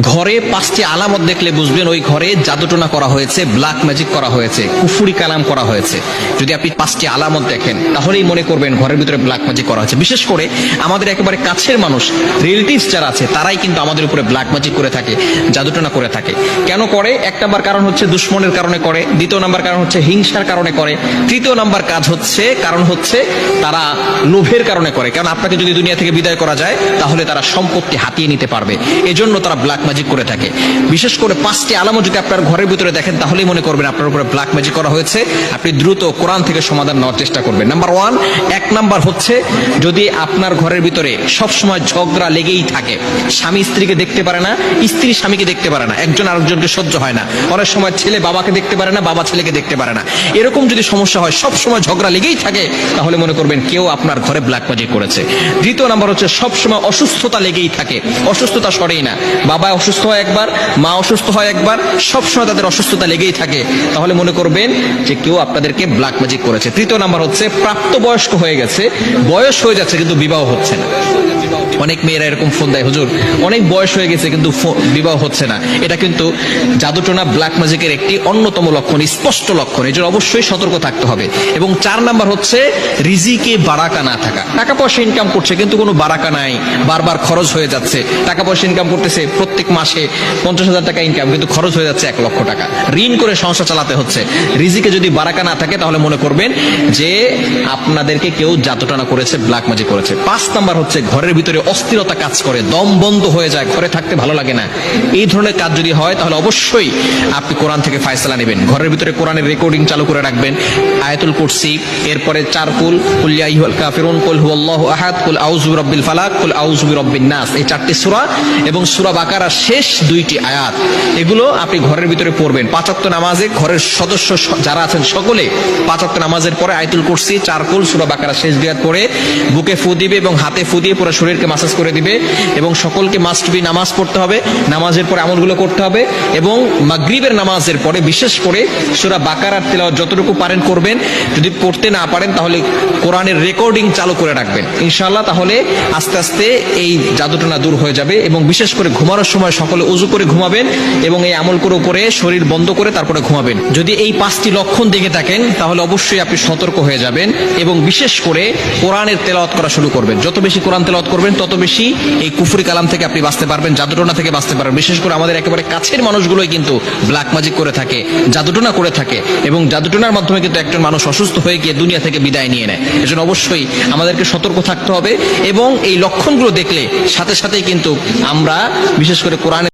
ঘরে পাঁচটি আলামত দেখলে বুঝবেন ওই ঘরে জাদুটোনা করা হয়েছে ব্ল্যাক ম্যাজিক করা হয়েছে, কুফুরি কালাম করা হয়েছে। যদি আপনি পাঁচটি আলামত দেখেন, তাহলেই মনে করবেন ঘরের ভিতরে ব্ল্যাক ম্যাজিক করা হয়েছে। বিশেষ করে আমাদের একেবারে কাছের মানুষ রিলেটিভস যারা আছে, তারাই কিন্তু আমাদের উপরে ব্ল্যাক ম্যাজিক করে থাকে, জাদুটোনা করে থাকে। কেন করে? এক নাম্বার কারণ হচ্ছে দুশ্মনের কারণে করে, দ্বিতীয় নাম্বার কারণ হচ্ছে হিংসার কারণে করে, তৃতীয় নাম্বার কাজ হচ্ছে, কারণ হচ্ছে তারা লোভের কারণে করে। কারণ আপনাকে যদি দুনিয়া থেকে বিদায় করা যায়, তাহলে তারা সম্পত্তি হাতিয়ে নিতে পারবে। এজন্য তারা ব্ল্যাক ম্যাজিক করে থাকে। বিশেষ করে পাঁচটি আলামত যদি আপনার ঘরের ভিতরে দেখেন, তাহলেই মনে করবেন আপনার উপরে ব্ল্যাক ম্যাজিক করা হয়েছে। আপনি দ্রুত কোরআন থেকে সমাধান নেওয়ার চেষ্টা করবেন। নাম্বার ওয়ান এক নাম্বার হচ্ছে, যদি আপনার ঘরের ভিতরে সবসময় ঝগড়া লেগেই থাকে, স্বামী স্ত্রীকে দেখতে পারে না, স্ত্রী স্বামীকে দেখতে পারে না, একজন আরেকজনকে সহ্য হয় না। অনেক সময় ছেলে বাবাকে দেখতে পারে না, বাবা ছেলেকে দেখতে পারে না। এরকম যদি সমস্যা হয় সব সময় ঝগড়া লেগেই থাকে, তাহলে মনে করবেন কেউ আপনার ঘরে ব্ল্যাক ম্যাজিক করেছে। দ্বিতীয় নাম্বার হচ্ছে, সবসময় অসুস্থতা লেগেই থাকে। অসুস্থতা সরেই না। বাবা অসুস্থ হয় একবার, মা অসুস্থ হয় একবার সব সময় তাদের অসুস্থতা লেগেই থাকে। তাহলে মনে করবেন যে কেউ আপনাদেরকে ব্ল্যাক ম্যাজিক করেছে। তৃতীয় নাম্বার হচ্ছে, প্রাপ্তবয়স্ক হয়ে গেছে, বয়স হয়ে যাচ্ছে কিন্তু বিবাহ হচ্ছে না। অনেক মেয়েরা এরকম ফোন দেয়, হুজুর, অনেক বয়স হয়ে গেছে কিন্তু বিবাহ হচ্ছে না। এটা কিন্তু জাদুটোনা ব্ল্যাক ম্যাজিকের একটি অন্যতম লক্ষণ, স্পষ্ট লক্ষণ। এই জন্য অবশ্যই সতর্ক থাকতে হবে। এবং চার নাম্বার হচ্ছে, রিজিকে বারাকা না থাকা। টাকা পয়সা ইনকাম করছে কিন্তু কোনো বারাকা নাই, বারবার খরচ হয়ে যাচ্ছে। টাকা পয়সা ইনকাম করতেছে, প্রত্যেক মাসে পঞ্চাশ হাজার টাকা ইনকাম কিন্তু খরচ হয়ে যাচ্ছে এক লক্ষ টাকা। ঋণ করে সংসার চালাতে হচ্ছে। রিজিকে যদি বারাকা না থাকে, তাহলে মনে করবেন যে আপনাদেরকে কেউ জাদুটানা করেছে ব্ল্যাক ম্যাজিক করেছে। পাঁচ নাম্বার হচ্ছে ঘরের ভিতরে অস্থিরতা কাজ করে, দম বন্ধ হয়ে যায়, ঘরে থাকতে ভালো লাগে না। এই ধরনের কাজ যদি হয়, তাহলে অবশ্যই আপনি কোরআন থেকে ফায়সালা নেবেন। ঘরের ভিতরে কোরআনের রেকর্ডিং চালু করে রাখবেন। আয়াতুল কুরসি, এরপরে চার কুল কুলিয়া ইহুল কাফিরুন, কুল হুয়াল্লাহু আহাদ, কুল আউযু বিরাব্বিল ফালাক, কুল আউযু বিরাব্বিন নাস। এই চারটি সূরা এবং সূরা বাকারার শেষ দুইটি আয়াত। এগুলো আপনি ঘরের ভিতরে পড়বেন। পাঁচাত্তর নামাজে ঘরের সদস্য যারা আছেন সকলে পাঁচ ওয়াক্ত নামাজের পরে আয়াতুল কুরসি চার কুল সূরা বাকারা, শেষ দুই আয়াত পড়ে বুকে ফু দিবে এবং হাতে ফু দিয়ে পুরো শরীরকে মাসাজ করে দিবে এবং সকলকে মাস্ট বি নামাজ পড়তে হবে। নামাজের পরে আমলগুলো করতে হবে এবং মাগরিবের নামাজের পরে বিশেষ করে সূরা বাকারার তেলাওয়াত যতটুকু পারেন করবেন। যদি পড়তে না পারেন তাহলে কোরআনের রেকর্ডিং চালু করে রাখবেন। ইনশাআল্লাহ তাহলে আস্তে আস্তে এই জাদুটনা দূর হয়ে যাবে এবং বিশেষ করে ঘুমানোর সময় সকলে উজু করে ঘুমাবেন এবং এই আমল করে উপরে শরীর বন্ধ করে তারপরে ঘুমাবেন। যদি এই পাঁচটি লক্ষণ দেখে থাকেন, তাহলে অবশ্যই আপনি সতর্ক হয়ে যাবেন এবং বিশেষ করে কোরআনের তেলাওয়াত করা শুরু করবেন। যত বেশি কোরআন তেলাওয়াত করবেন, তত বেশি এই কুফরি কালাম থেকে আপনি বাঁচতে পারবেন, জাদুটনা থেকে বাঁচতে পারবেন। বিশেষ করে আমাদের একেবারে কাছের মানুষগুলোই কিন্তু ব্ল্যাক ম্যাজিক করে থাকে, জাদুটনা করে থাকে এবং জাদুটনার মাধ্যমে কিন্তু একজন মানুষ অসুস্থ হয়ে গিয়ে দুনিয়া থেকে বিদায় নিয়ে নেয়। এজন্য অবশ্যই আমাদেরকে সতর্ক থাকতে হবে এবং এই লক্ষণগুলো দেখলে সাথে সাথেই কিন্তু আমরা, বিশেষ করে কোরআনে